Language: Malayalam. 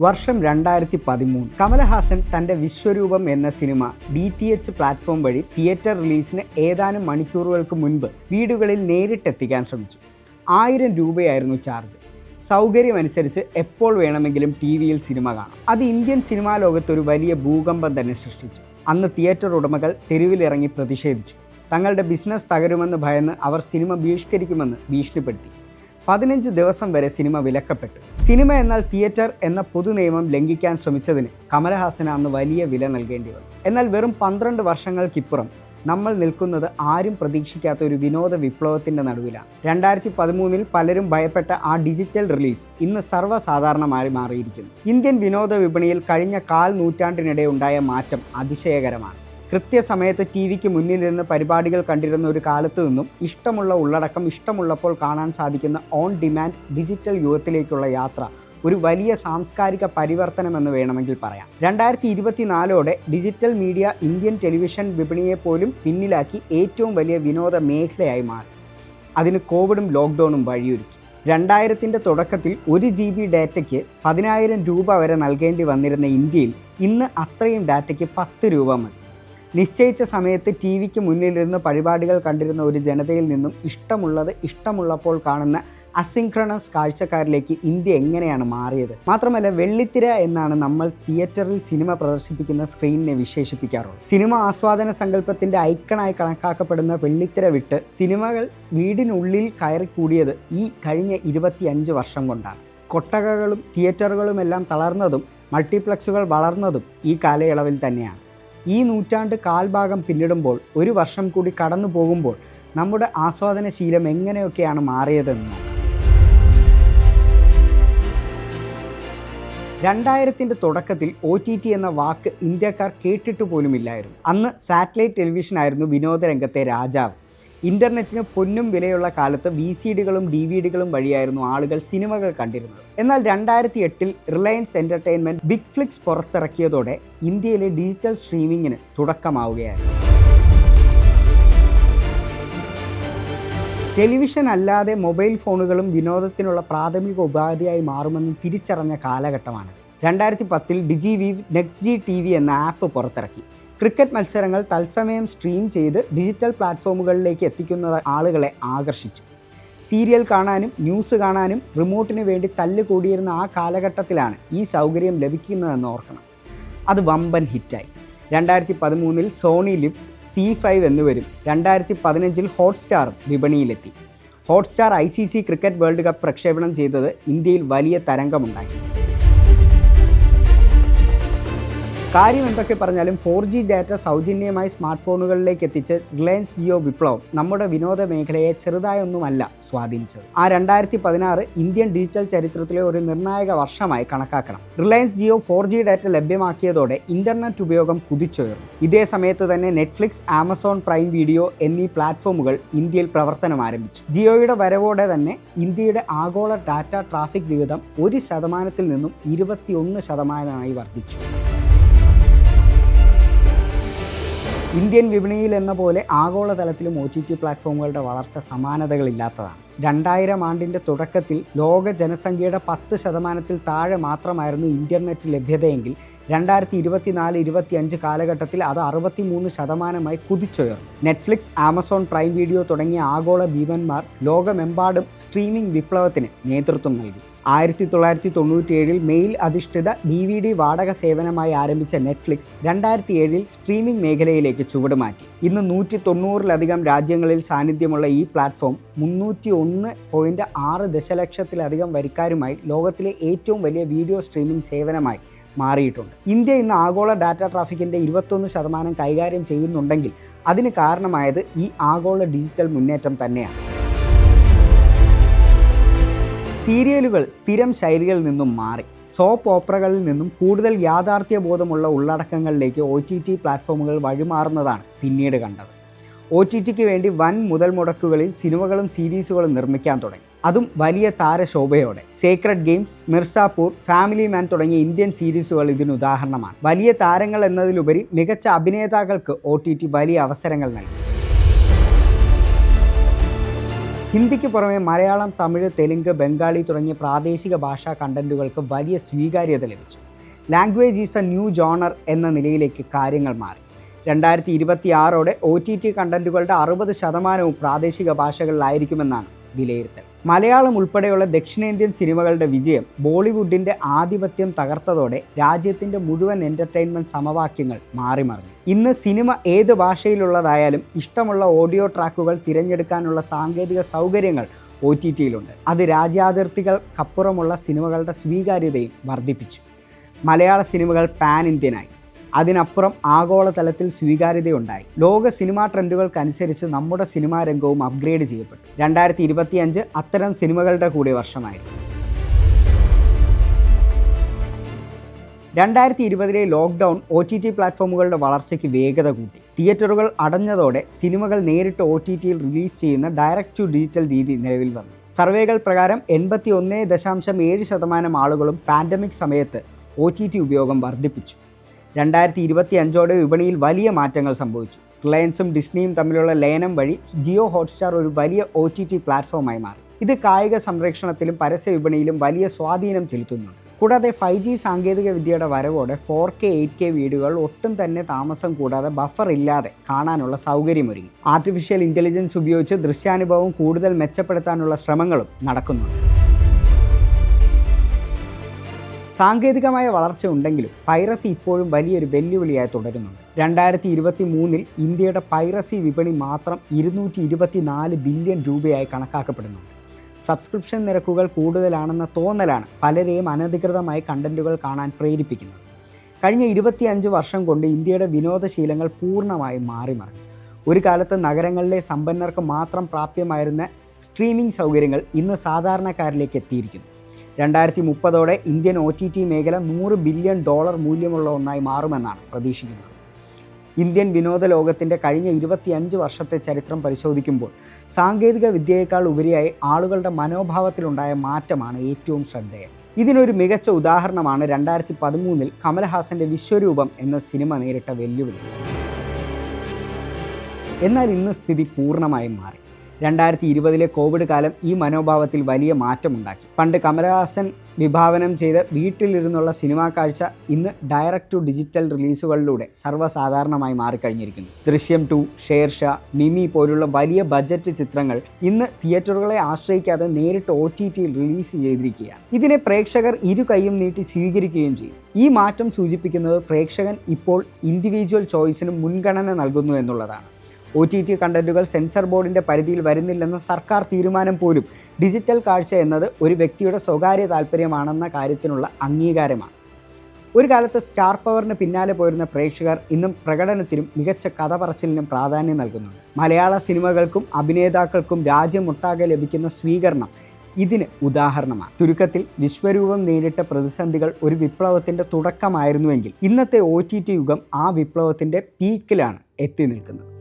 വർഷം രണ്ടായിരത്തി പതിമൂന്ന് കമലഹാസൻ തന്റെ വിശ്വരൂപം എന്ന cinema D T H platform വഴി തിയേറ്റർ റിലീസിന് ഏതാനും മണിക്കൂറുകൾക്ക് മുൻപ് വീടുകളിൽ നേരിട്ടെത്തിക്കാൻ ശ്രമിച്ചു. ആയിരം രൂപയായിരുന്നു ചാർജ് സൗകര്യമനുസരിച്ച് എപ്പോൾ വേണമെങ്കിലും ടി വിയിൽ സിനിമ കാണാം. അത് ഇന്ത്യൻ സിനിമാ ലോകത്ത് ഒരു വലിയ ഭൂകമ്പം തന്നെ സൃഷ്ടിച്ചു. അന്ന് തിയേറ്റർ ഉടമകൾ തെരുവിലിറങ്ങി പ്രതിഷേധിച്ചു. തങ്ങളുടെ ബിസിനസ് തകരുമെന്ന് ഭയന്ന് അവർ സിനിമ ബഹിഷ്കരിക്കുമെന്ന് ഭീഷണിപ്പെടുത്തി. പതിനഞ്ച് ദിവസം വരെ സിനിമ വിലക്കപ്പെട്ടു. സിനിമ എന്നാൽ തിയേറ്റർ എന്ന പൊതു നിയമം ലംഘിക്കാൻ ശ്രമിച്ചതിന് കമലഹാസന് അന്ന് വലിയ വില നൽകേണ്ടി വന്നു. എന്നാൽ വെറും പന്ത്രണ്ട് വർഷങ്ങൾക്കിപ്പുറം നമ്മൾ നിൽക്കുന്നത് ആരും പ്രതീക്ഷിക്കാത്ത ഒരു വിനോദ വിപ്ലവത്തിന്റെ നടുവിലാണ്. രണ്ടായിരത്തി പതിമൂന്നിൽ പലരും ഭയപ്പെട്ട ആ ഡിജിറ്റൽ റിലീസ് ഇന്ന് സർവസാധാരണമായി മാറിയിരിക്കുന്നു. ഇന്ത്യൻ വിനോദ വിപണിയിൽ കഴിഞ്ഞ കാൽ നൂറ്റാണ്ടിനിടെ ഉണ്ടായ മാറ്റം അതിശയകരമാണ്. കൃത്യസമയത്ത് ടി വിക്ക് മുന്നിലിരുന്ന് പരിപാടികൾ കണ്ടിരുന്ന ഒരു കാലത്തു നിന്നും ഇഷ്ടമുള്ള ഉള്ളടക്കം ഇഷ്ടമുള്ളപ്പോൾ കാണാൻ സാധിക്കുന്ന ഓൺ ഡിമാൻഡ് ഡിജിറ്റൽ യുഗത്തിലേക്കുള്ള യാത്ര ഒരു വലിയ സാംസ്കാരിക പരിവർത്തനമെന്ന് വേണമെങ്കിൽ പറയാം. രണ്ടായിരത്തി ഇരുപത്തിനാലോടെ ഡിജിറ്റൽ മീഡിയ ഇന്ത്യൻ ടെലിവിഷൻ വിപണിയെപ്പോലും പിന്നിലാക്കി ഏറ്റവും വലിയ വിനോദ മേഖലയായി മാറി. അതിന് കോവിഡും ലോക്ക്ഡൗണും വഴിയൊരുക്കി. രണ്ടായിരത്തിന്റെ തുടക്കത്തിൽ ഒരു ജി ബി ഡാറ്റയ്ക്ക് പതിനായിരം രൂപ വരെ നൽകേണ്ടി വന്നിരുന്ന ഇന്ത്യയിൽ ഇന്ന് അത്രയും ഡാറ്റയ്ക്ക് പത്ത് രൂപ മതി. നിശ്ചയിച്ച സമയത്ത് ടി വിക്ക് മുന്നിലിരുന്ന് പരിപാടികൾ കണ്ടിരുന്ന ഒരു ജനതയിൽ നിന്നും ഇഷ്ടമുള്ളത് ഇഷ്ടമുള്ളപ്പോൾ കാണുന്ന അസിൻക്രണസ് കാഴ്ചക്കാരിലേക്ക് ഇന്ത്യ എങ്ങനെയാണ് മാറിയത്? മാത്രമല്ല വെള്ളിത്തിര എന്നാണ് നമ്മൾ തിയേറ്ററിൽ സിനിമ പ്രദർശിപ്പിക്കുന്ന സ്ക്രീനിനെ വിശേഷിപ്പിക്കാറുള്ളത്. സിനിമ ആസ്വാദന സങ്കല്പത്തിന്റെ ഐക്കണായി കണക്കാക്കപ്പെടുന്ന വെള്ളിത്തിര വിട്ട് സിനിമകൾ വീടിനുള്ളിൽ കയറിക്കൂടിയത് ഈ കഴിഞ്ഞ ഇരുപത്തിയഞ്ച് വർഷം കൊണ്ടാണ്. കൊട്ടകകളും തിയേറ്ററുകളുമെല്ലാം തളർന്നതും മൾട്ടിപ്ലക്സുകൾ വളർന്നതും ഈ കാലയളവിൽ തന്നെയാണ്. ഈ നൂറ്റാണ്ട് കാൽഭാഗം പിന്നിടുമ്പോൾ ഒരു വർഷം കൂടി കടന്നു പോകുമ്പോൾ നമ്മുടെ ആസ്വാദന ശീലം എങ്ങനെയൊക്കെയാണ് മാറിയതെന്ന് രണ്ടായിരത്തിന്റെ തുടക്കത്തിൽ ഒ ടി ടി എന്ന വാക്ക് ഇന്ത്യക്കാർ കേട്ടിട്ട് പോലുമില്ലായിരുന്നു. അന്ന് സാറ്റലൈറ്റ് ടെലിവിഷൻ ആയിരുന്നു വിനോദരംഗത്തെ രാജാവ്. ഇന്റർനെറ്റിന് പൊന്നും വിലയുള്ള കാലത്ത് വി സി ഡികളും ഡി വി ഡികളും വഴിയായിരുന്നു ആളുകൾ സിനിമകൾ കണ്ടിരുന്നത്. എന്നാൽ രണ്ടായിരത്തി എട്ടിൽ റിലയൻസ് എന്റർടൈൻമെന്റ് ബിഗ് ഫ്ലിക്സ് പുറത്തിറക്കിയതോടെ ഇന്ത്യയിലെ ഡിജിറ്റൽ സ്ട്രീമിങ്ങിന് തുടക്കമാവുകയായിരുന്നു. ടെലിവിഷൻ അല്ലാതെ മൊബൈൽ ഫോണുകളും വിനോദത്തിനുള്ള പ്രാഥമിക ഉപാധിയായി മാറുമെന്ന് തിരിച്ചറിഞ്ഞ കാലഘട്ടമാണ്. രണ്ടായിരത്തി പത്തിൽ Digivive next G T V എന്ന ആപ്പ് പുറത്തിറക്കി. ക്രിക്കറ്റ് മത്സരങ്ങൾ തത്സമയം സ്ട്രീം ചെയ്ത് ഡിജിറ്റൽ പ്ലാറ്റ്ഫോമുകളിലേക്ക് എത്തിക്കുന്ന ആളുകളെ ആകർഷിച്ചു. സീരിയൽ കാണാനും ന്യൂസ് കാണാനും റിമോട്ടിന് വേണ്ടി തല്ലുകൂടിയിരുന്ന ആ കാലഘട്ടത്തിലാണ് ഈ സൗകര്യം ലഭിക്കുന്നതെന്ന് ഓർക്കണം. അത് വമ്പൻ ഹിറ്റായി രണ്ടായിരത്തി പതിമൂന്നിൽ സോണി ലിഫ് സി ഫൈവ് എന്നിവരും രണ്ടായിരത്തി പതിനഞ്ചിൽ ഹോട്ട്സ്റ്റാറും വിപണിയിലെത്തി. Hotstar I C C cricket world cup പ്രക്ഷേപണം ചെയ്തത് ഇന്ത്യയിൽ വലിയ തരംഗമുണ്ടാക്കി. കാര്യം എന്തൊക്കെ പറഞ്ഞാലും ഫോർ ജി ഡാറ്റ സൗജന്യമായി സ്മാർട്ട് ഫോണുകളിലേക്ക് എത്തിച്ച് റിലയൻസ് ജിയോ വിപ്ലവം നമ്മുടെ വിനോദ മേഖലയെ ചെറുതായൊന്നുമല്ല സ്വാധീനിച്ചത്. ആ രണ്ടായിരത്തി പതിനാറ് ഇന്ത്യൻ ഡിജിറ്റൽ ചരിത്രത്തിലെ ഒരു നിർണായക വർഷമായി കണക്കാക്കണം. Reliance Jio four G data ലഭ്യമാക്കിയതോടെ internet ഉപയോഗം കുതിച്ചുയർന്നു. ഇതേ സമയത്ത് തന്നെ നെറ്റ്ഫ്ലിക്സ് ആമസോൺ പ്രൈം വീഡിയോ എന്നീ പ്ലാറ്റ്ഫോമുകൾ ഇന്ത്യയിൽ പ്രവർത്തനം ആരംഭിച്ചു. ജിയോയുടെ വരവോടെ തന്നെ ഇന്ത്യയുടെ ആഗോള ഡാറ്റ ട്രാഫിക് വിഹിതം ഒരു ശതമാനത്തിൽ നിന്നും ഇരുപത്തിയൊന്ന് ശതമാനമായി വർദ്ധിച്ചു. ഇന്ത്യൻ വിപണിയിൽ എന്ന പോലെ ആഗോളതലത്തിലും ഒ ടി ടി പ്ലാറ്റ്ഫോമുകളുടെ വളർച്ച സമാനതകളില്ലാത്തതാണ്. രണ്ടായിരം ആണ്ടിന്റെ തുടക്കത്തിൽ ലോക ജനസംഖ്യയുടെ പത്ത് ശതമാനത്തിൽ താഴെ മാത്രമായിരുന്നു ഇന്റർനെറ്റ് ലഭ്യതയെങ്കിൽ രണ്ടായിരത്തി ഇരുപത്തിനാല് ഇരുപത്തിയഞ്ച് കാലഘട്ടത്തിൽ അത് അറുപത്തിമൂന്ന് ശതമാനമായി കുതിച്ചുയർന്നു. നെറ്റ്ഫ്ലിക്സ് ആമസോൺ പ്രൈം വീഡിയോ തുടങ്ങിയ ആഗോള ഭീമന്മാർ ലോകമെമ്പാടും സ്ട്രീമിംഗ് വിപ്ലവത്തിന് നേതൃത്വം നൽകി. ആയിരത്തി തൊള്ളായിരത്തി തൊണ്ണൂറ്റിയേഴിൽ മെയിൽ അധിഷ്ഠിത ഡി വി ഡി വാടക സേവനമായി ആരംഭിച്ച നെറ്റ്ഫ്ലിക്സ് രണ്ടായിരത്തി ഏഴിൽ സ്ട്രീമിംഗ് മേഖലയിലേക്ക് ചുവടുമാറ്റി ഇന്ന് നൂറ്റി തൊണ്ണൂറിലധികം രാജ്യങ്ങളിൽ സാന്നിധ്യമുള്ള ഈ പ്ലാറ്റ്ഫോം മുന്നൂറ്റി ഒന്ന് പോയിന്റ് ആറ് ദശലക്ഷത്തിലധികം വരിക്കാരുമായി ലോകത്തിലെ ഏറ്റവും വലിയ വീഡിയോ സ്ട്രീമിംഗ് സേവനമായി മാറിയിട്ടുണ്ട്. ഇന്ത്യ ഇന്ന് ആഗോള ഡാറ്റ ട്രാഫിക്കിന്റെ ഇരുപത്തൊന്ന് ശതമാനം കൈകാര്യം ചെയ്യുന്നുണ്ടെങ്കിൽ അതിന് കാരണമായത് ഈ ആഗോള ഡിജിറ്റൽ മുന്നേറ്റം തന്നെയാണ്. സീരിയലുകൾ സ്ഥിരം ശൈലികളിൽ നിന്നും മാറി. സോപ്പ് ഓപ്പറകളിൽ നിന്നും കൂടുതൽ യാഥാർത്ഥ്യബോധമുള്ള ഉള്ളടക്കങ്ങളിലേക്ക് ഒ ടി ടി പ്ലാറ്റ്ഫോമുകൾ വഴിമാറുന്നതാണ് പിന്നീട് കണ്ടത്. ഒ ടി ടിക്ക് വേണ്ടി വൻ മുതൽ മുടക്കുകളിൽ സിനിമകളും സീരീസുകളും നിർമ്മിക്കാൻ തുടങ്ങി. അതും വലിയ താരശോഭയോടെ. Sacred games Mirzapur family man തുടങ്ങിയ ഇന്ത്യൻ സീരീസുകൾ ഇതിന് ഉദാഹരണമാണ്. വലിയ താരങ്ങൾ എന്നതിലുപരി മികച്ച അഭിനേതാക്കൾക്ക് ഒ വലിയ അവസരങ്ങൾ നൽകി. ഹിന്ദിക്ക് പുറമെ മലയാളം തമിഴ് തെലുങ്ക് ബംഗാളി തുടങ്ങിയ പ്രാദേശിക ഭാഷാ കണ്ടന്റുകൾക്ക് വലിയ സ്വീകാര്യത ലഭിച്ചു. Language is a new genre എന്ന നിലയിലേക്ക് കാര്യങ്ങൾ മാറി. രണ്ടായിരത്തി ഇരുപത്തി ആറോടെ ഒ ടി ടി കണ്ടന്റുകളുടെ അറുപത് ശതമാനവും പ്രാദേശിക ഭാഷകളിലായിരിക്കുമെന്നാണ് വിലയിരുത്തൽ. മലയാളം ഉൾപ്പെടെയുള്ള ദക്ഷിണേന്ത്യൻ സിനിമകളുടെ വിജയം ബോളിവുഡിന്റെ ആധിപത്യം തകർത്തതോടെ രാജ്യത്തിന്റെ മുഴുവൻ എന്റർടൈൻമെന്റ് സമവാക്യങ്ങൾ മാറിമറിഞ്ഞു. ഇന്ന് സിനിമ ഏത് ഭാഷയിലുള്ളതായാലും ഇഷ്ടമുള്ള ഓഡിയോ ട്രാക്കുകൾ തിരഞ്ഞെടുക്കാനുള്ള സാങ്കേതിക സൗകര്യങ്ങൾ ഒ ടി ടിയിലുണ്ട് അത് രാജ്യാതിർത്തികൾക്കപ്പുറമുള്ള സിനിമകളുടെ സ്വീകാര്യതയും വർദ്ധിപ്പിച്ചു. മലയാള സിനിമകൾ പാൻ ഇന്ത്യനായി. അതിനപ്പുറം ആഗോളതലത്തിൽ സ്വീകാര്യതയുണ്ടായി. ലോക സിനിമാ ട്രെൻഡുകൾക്കനുസരിച്ച് നമ്മുടെ സിനിമാ രംഗവും അപ്ഗ്രേഡ് ചെയ്യപ്പെട്ടു. രണ്ടായിരത്തി ഇരുപത്തിയഞ്ച് അത്തരം സിനിമകളുടെ കൂടി വർഷമായിരുന്നു. രണ്ടായിരത്തി ഇരുപതിലെ ലോക്ക്ഡൗൺ ഒ ടി ടി പ്ലാറ്റ്ഫോമുകളുടെ വളർച്ചയ്ക്ക് വേഗത കൂട്ടി. തിയേറ്ററുകൾ അടഞ്ഞതോടെ സിനിമകൾ നേരിട്ട് ഒ ടി ടിയിൽ റിലീസ് ചെയ്യുന്ന ഡയറക്റ്റ് ടു ഡിജിറ്റൽ രീതി നിലവിൽ വന്നു. സർവേകൾ പ്രകാരം എൺപത്തി ഒന്ന് ദശാംശം ഏഴ് ശതമാനം ആളുകളും പാൻഡമിക് സമയത്ത് ഒ ടി ടി ഉപയോഗം വർദ്ധിപ്പിച്ചു. രണ്ടായിരത്തി ഇരുപത്തി അഞ്ചോടെ വിപണിയിൽ വലിയ മാറ്റങ്ങൾ സംഭവിച്ചു. റിലയൻസും ഡിസ്നിയും തമ്മിലുള്ള ലയനം വഴി ജിയോ ഹോട്ട്സ്റ്റാർ ഒരു വലിയ ഒ ടി ടി പ്ലാറ്റ്ഫോമായി മാറി. ഇത് കായിക സംരക്ഷണത്തിലും പരസ്യ വിപണിയിലും വലിയ സ്വാധീനം ചെലുത്തുന്നുണ്ട്. കൂടാതെ ഫൈവ് ജി സാങ്കേതിക വിദ്യയുടെ വരവോടെ ഫോർ കെ എയ്റ്റ് കെ വീഡിയോകൾ ഒട്ടും തന്നെ താമസം കൂടാതെ ബഫർ ഇല്ലാതെ കാണാനുള്ള സൗകര്യമൊരുങ്ങി ആർട്ടിഫിഷ്യൽ ഇന്റലിജൻസ് ഉപയോഗിച്ച് ദൃശ്യാനുഭവം കൂടുതൽ മെച്ചപ്പെടുത്താനുള്ള ശ്രമങ്ങളും നടക്കുന്നുണ്ട്. സാങ്കേതികമായ വളർച്ച ഉണ്ടെങ്കിലും പൈറസി ഇപ്പോഴും വലിയൊരു വെല്ലുവിളിയായി തുടരുന്നുണ്ട്. രണ്ടായിരത്തി ഇരുപത്തി മൂന്നിൽ ഇന്ത്യയുടെ പൈറസി വിപണി മാത്രം ഇരുന്നൂറ്റി ഇരുപത്തി നാല് ബില്യൺ രൂപയായി കണക്കാക്കപ്പെടുന്നുണ്ട്. സബ്സ്ക്രിപ്ഷൻ നിരക്കുകൾ കൂടുതലാണെന്ന തോന്നലാണ് പലരെയും അനധികൃതമായി കണ്ടന്റുകൾ കാണാൻ പ്രേരിപ്പിക്കുന്നത്. കഴിഞ്ഞ ഇരുപത്തിയഞ്ച് വർഷം കൊണ്ട് ഇന്ത്യയുടെ വിനോദശീലങ്ങൾ പൂർണമായും മാറി മറിഞ്ഞു ഒരു കാലത്ത് നഗരങ്ങളിലെ സമ്പന്നർക്ക് മാത്രം പ്രാപ്യമായിരുന്ന സ്ട്രീമിംഗ് സൗകര്യങ്ങൾ ഇന്ന് സാധാരണക്കാരിലേക്ക് എത്തിയിരിക്കുന്നു. രണ്ടായിരത്തി മുപ്പതോടെ ഇന്ത്യൻ ഒ ടി ടി മേഖല നൂറ് ബില്യൺ ഡോളർ മൂല്യമുള്ള ഒന്നായി മാറുമെന്നാണ് പ്രതീക്ഷിക്കുന്നത്. ഇന്ത്യൻ വിനോദ ലോകത്തിന്റെ കഴിഞ്ഞ ഇരുപത്തിയഞ്ച് വർഷത്തെ ചരിത്രം പരിശോധിക്കുമ്പോൾ സാങ്കേതിക വിദ്യയേക്കാൾ ഉപരിയായി ആളുകളുടെ മനോഭാവത്തിലുണ്ടായ മാറ്റമാണ് ഏറ്റവും ശ്രദ്ധേയം. ഇതിനൊരു മികച്ച ഉദാഹരണമാണ് രണ്ടായിരത്തി പതിമൂന്നിൽ കമൽഹാസന്റെ വിശ്വരൂപം എന്ന സിനിമ നേരിട്ട വെല്ലുവിളി. എന്നാൽ ഇന്ന് സ്ഥിതി പൂർണമായും മാറി. രണ്ടായിരത്തി ഇരുപതിലെ കോവിഡ് കാലം ഈ മനോഭാവത്തിൽ വലിയ മാറ്റമുണ്ടാക്കി. പണ്ട് കമലഹാസൻ വിഭാവനം ചെയ്ത് വീട്ടിലിരുന്നുള്ള സിനിമാ കാഴ്ച ഇന്ന് ഡയറക്റ്റ് ടു ഡിജിറ്റൽ റിലീസുകളിലൂടെ സർവസാധാരണമായി മാറിക്കഴിഞ്ഞിരിക്കുന്നു. ദൃശ്യം ടു ഷേർഷ മിമി പോലുള്ള വലിയ ബജറ്റ് ചിത്രങ്ങൾ ഇന്ന് തിയേറ്ററുകളെ ആശ്രയിക്കാതെ നേരിട്ട് ഒ ടി ടിയിൽ റിലീസ് ചെയ്തിരിക്കുകയാണ്. ഇതിനെ പ്രേക്ഷകർ ഇരു കൈയും നീട്ടി സ്വീകരിക്കുകയും ചെയ്യും. ഈ മാറ്റം സൂചിപ്പിക്കുന്നത് പ്രേക്ഷകൻ ഇപ്പോൾ ഇൻഡിവിജ്വൽ ചോയ്സിന് മുൻഗണന നൽകുന്നു എന്നുള്ളതാണ്. ഒ ടി ടി കണ്ടന്റുകൾ സെൻസർ ബോർഡിന്റെ പരിധിയിൽ വരുന്നില്ലെന്ന സർക്കാർ തീരുമാനം പോലും. ഡിജിറ്റൽ കാഴ്ച എന്നത് ഒരു വ്യക്തിയുടെ സ്വകാര്യ താല്പര്യമാണെന്ന കാര്യത്തിനുള്ള അംഗീകാരമാണ്. ഒരു കാലത്ത് സ്റ്റാർ പവറിന് പിന്നാലെ പോയിരുന്ന പ്രേക്ഷകർ ഇന്നും പ്രകടനത്തിനും മികച്ച കഥ പറച്ചിലിനും പ്രാധാന്യം നൽകുന്നുണ്ട്. മലയാള സിനിമകൾക്കും അഭിനേതാക്കൾക്കും രാജ്യമൊട്ടാകെ ലഭിക്കുന്ന സ്വീകരണം ഇതിന് ഉദാഹരണമാണ്. ചുരുക്കത്തിൽ വിശ്വരൂപം നേരിട്ട പ്രതിസന്ധികൾ ഒരു വിപ്ലവത്തിന്റെ തുടക്കമായിരുന്നുവെങ്കിൽ ഇന്നത്തെ ഒ യുഗം ആ വിപ്ലവത്തിന്റെ പീക്കിലാണ് എത്തി നിൽക്കുന്നത്.